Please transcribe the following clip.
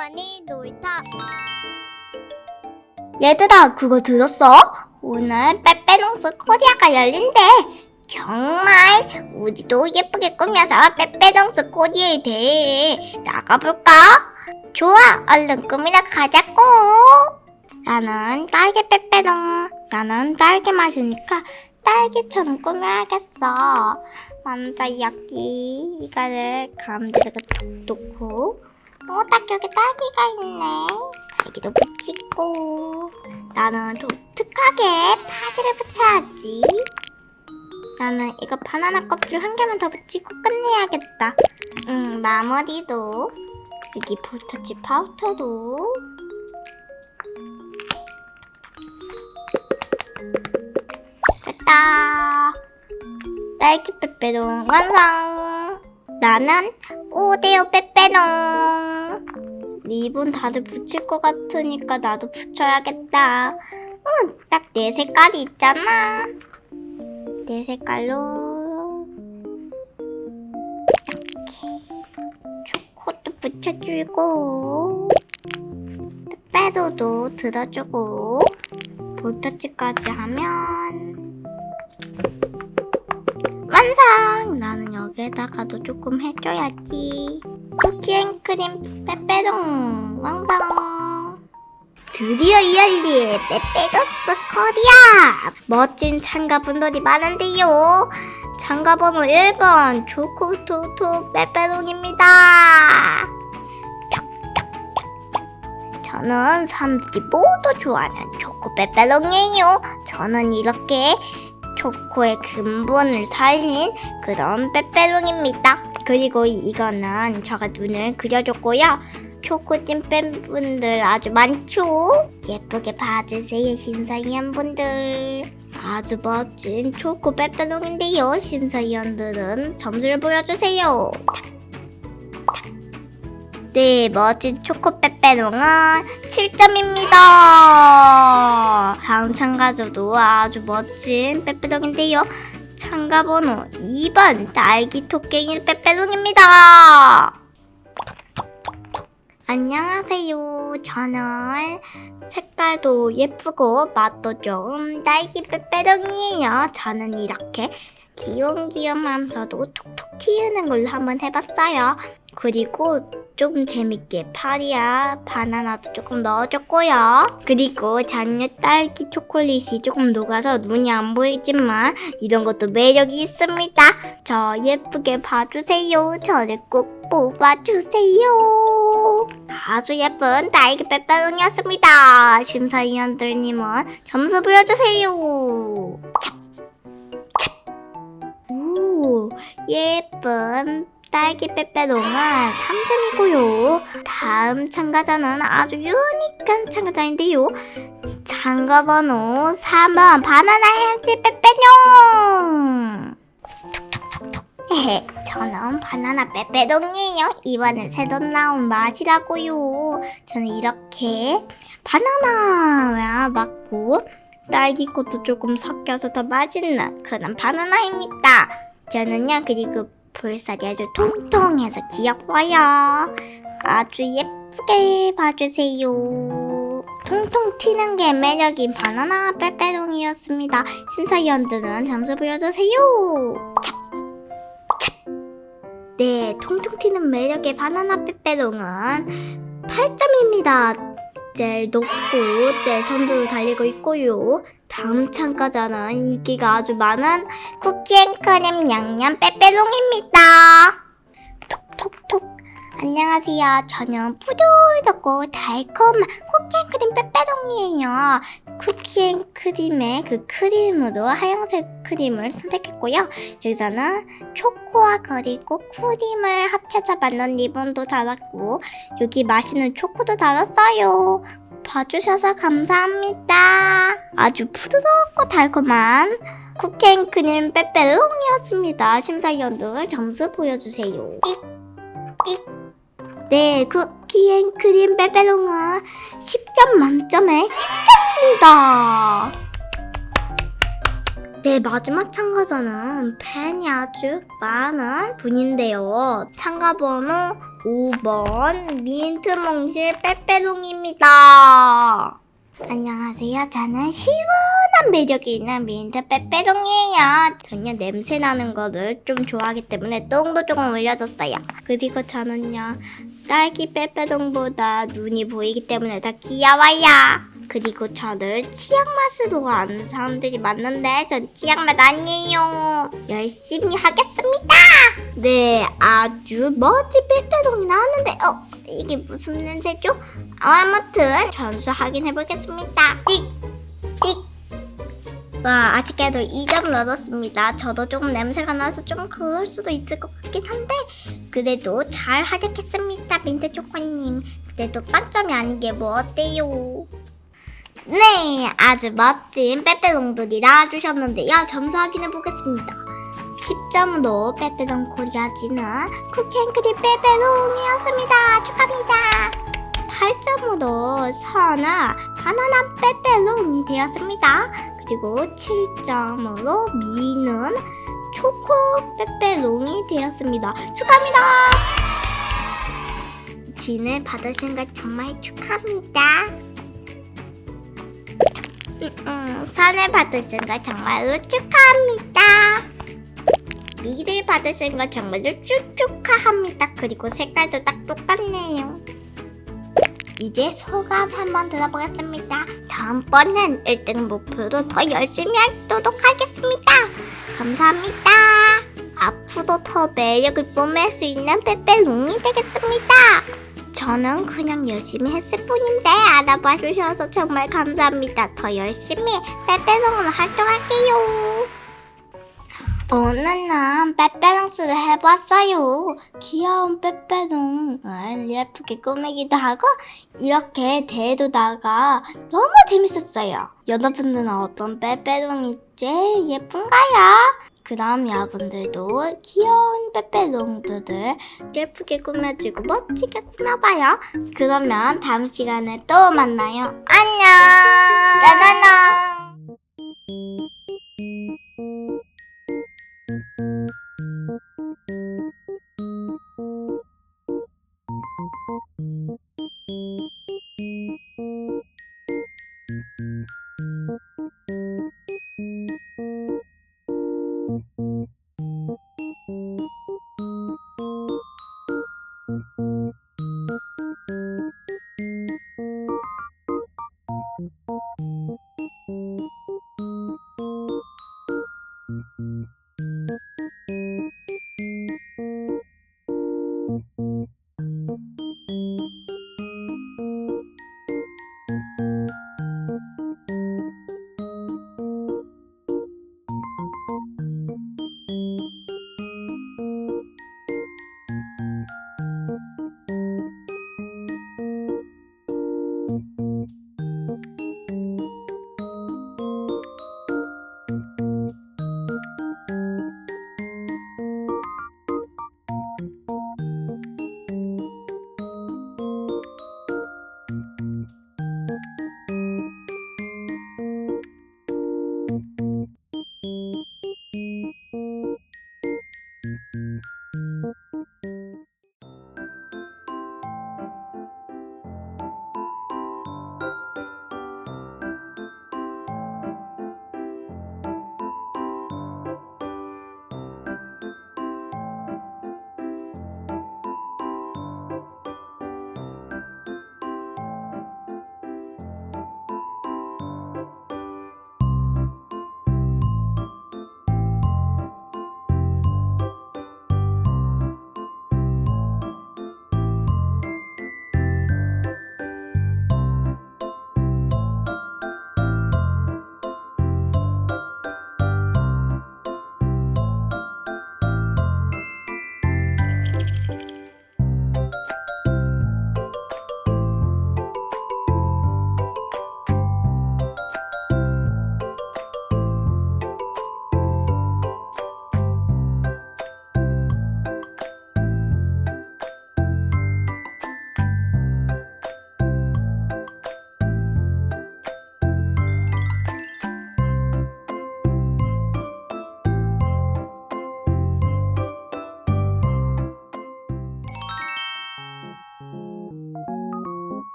보안이 놀이터 얘들아, 그거 들었어? 오늘 빼빼농스 코리아가 열린대. 정말? 우리도 예쁘게 꾸며서 빼빼농스 코리아에 대해 나가볼까? 좋아, 얼른 꾸미러 가자고. 나는 딸기 빼빼농. 나는 딸기 맛이니까 딸기처럼 꾸며야겠어. 먼저 여기 이거를 가운데다가 톡 놓고 어, 딱 여기 딸기가 있네. 딸기도 붙이고 나는 독특하게 파기를 붙여야지. 나는 이거 바나나 껍질 한 개만 더 붙이고 끝내야겠다. 음, 마무리도 여기 볼터치 파우터도 됐다. 딸기 빼빼롱 완성. 나는 오데오 빼빼롱. 리본 다들 붙일 것 같으니까 나도 붙여야겠다. 응, 딱 내 색깔이 있잖아. 내 색깔로 이렇게 초코도 붙여주고 빼빼도도 들어주고 볼터치까지 하면 완성! 나는 여기에다가도 조금 해줘야지. 쿠키 앤 크림 빼빼롱 완성! 드디어 이열리 빼빼도스 코리아! 멋진 참가분들이 많은데요. 참가번호 1번 초코토토 빼빼롱입니다. 저는 사람들이 모두 좋아하는 초코 빼빼롱이에요. 저는 이렇게 초코의 근본을 살린 그런 빼빼롱입니다. 그리고 이거는 제가 눈을 그려줬고요. 초코찜 팬분들 아주 많죠? 예쁘게 봐주세요, 심사위원 분들. 아주 멋진 초코 빼빼롱인데요. 심사위원들은 점수를 보여주세요. 네, 멋진 초코 빼빼롱은 7점입니다. 다음 참가자도 아주 멋진 빼빼롱인데요. 참가 번호 2번 딸기 토깽이 빼빼롱입니다. 안녕하세요. 저는 색깔도 예쁘고 맛도 좀 딸기 빼빼롱이에요. 저는 이렇게 귀염귀염하면서도 톡톡 튀우는 걸로 한번 해봤어요. 그리고 좀 재밌게 파리야 바나나도 조금 넣어줬고요. 그리고 잔여 딸기 초콜릿이 조금 녹아서 눈이 안 보이지만 이런 것도 매력이 있습니다. 저 예쁘게 봐주세요. 저를 꼭 뽑아주세요. 아주 예쁜 딸기 빼빼롱이었습니다. 심사위원들님은 점수 보여주세요. 찹, 찹. 오, 예쁜 딸기 빼빼롱은 3점이고요. 다음 참가자는 아주 유니크한 참가자인데요. 참가 번호 3번 바나나 햄찌 빼빼롱. 톡톡톡톡. 헤헤, 저는 바나나 빼빼롱이에요. 이번에 새로 나온 맛이라고요. 저는 이렇게 바나나와 맞고 딸기꽃도 조금 섞여서 더 맛있는 그런 바나나입니다. 저는요 그리고 볼살이 아주 통통해서 귀여워요. 아주 예쁘게 봐주세요. 통통 튀는 게 매력인 바나나 빼빼롱이었습니다. 심사위원들은 점수 보여주세요. 네, 통통 튀는 매력의 바나나 빼빼롱은 8점입니다. 제일 높고 제일 선두로 달리고 있고요. 다음 참가자는 인기가 아주 많은 쿠키앤크림 양념 빼빼롱입니다. 톡톡톡. 안녕하세요. 저는 부드럽고 달콤한 쿠키앤크림 빼빼롱이에요. 쿠키앤크림의 그 크림으로 하얀색 크림을 선택했고요. 여기서는 초코와 그리고 크림을 합쳐서 만든 리본도 달았고 여기 맛있는 초코도 달았어요. 봐주셔서 감사합니다. 아주 부드럽고 달콤한 쿠키앤크림 빼빼롱이었습니다. 심사위원들 점수 보여주세요. 네, 쿠키앤크림 빼빼롱은 10점 만점에 10점입니다. 네, 마지막 참가자는 팬이 아주 많은 분인데요. 참가 번호 5번 민트몽실 빼빼롱입니다. 안녕하세요. 저는 시원한 매력이 있는 민트 빼빼롱이에요. 전혀 냄새 나는 거를 좀 좋아하기 때문에 똥도 조금 올려줬어요. 그리고 저는요. 딸기 빼빼롱보다 눈이 보이기 때문에 더 귀여워요. 그리고 저를 치약 맛으로 아는 사람들이 많은데 전 치약 맛 아니에요. 열심히 하겠습니다. 네, 아주 멋진 빼빼롱이 나왔는데, 어, 이게 무슨 냄새죠? 아무튼 전수 확인해 보겠습니다. 띡, 띡. 와, 아쉽게도 2점을 얻었습니다. 저도 조금 냄새가 나서 좀 그럴 수도 있을 것 같긴 한데, 그래도 잘 하겠습니다, 민트 초코님. 그래도 빵점이 아닌 게 뭐 어때요? 네, 아주 멋진 빼빼롱들이 나와주셨는데요. 점수 확인해 보겠습니다. 10점으로 빼빼롱 코리아지는 쿠키앤크림 빼빼롱이었습니다. 축하합니다. 8점으로 선아 바나나 빼빼롱이 되었습니다. 그리고 7점으로 미는 초코 빼빼롱이 되었습니다. 축하합니다. 진을 받으신 걸 정말 축하합니다. 음, 음, 산을 받으신 걸 정말로 축하합니다. 미를 받으신 걸 정말로 쭉 축하합니다. 그리고 색깔도 딱 똑같네요. 이제 소감 한번 들어보겠습니다. 다음번엔 1등 목표로 더 열심히 하도록 하겠습니다. 감사합니다. 앞으로 더 매력을 뽐낼 수 있는 빼빼롱이 되겠습니다. 저는 그냥 열심히 했을 뿐인데 알아봐 주셔서 정말 감사합니다. 더 열심히 빼빼롱으로 활동할게요. 오늘은 빼빼롱스를 해봤어요. 귀여운 빼빼롱을 예쁘게 꾸미기도 하고 이렇게 대에도다가 너무 재밌었어요. 여러분들은 어떤 빼빼롱이 제일 예쁜가요? 그럼 여러분들도 귀여운 빼빼롱들을 예쁘게 꾸며주고 멋지게 꾸며봐요. 그러면 다음 시간에 또 만나요. 안녕! 나나나!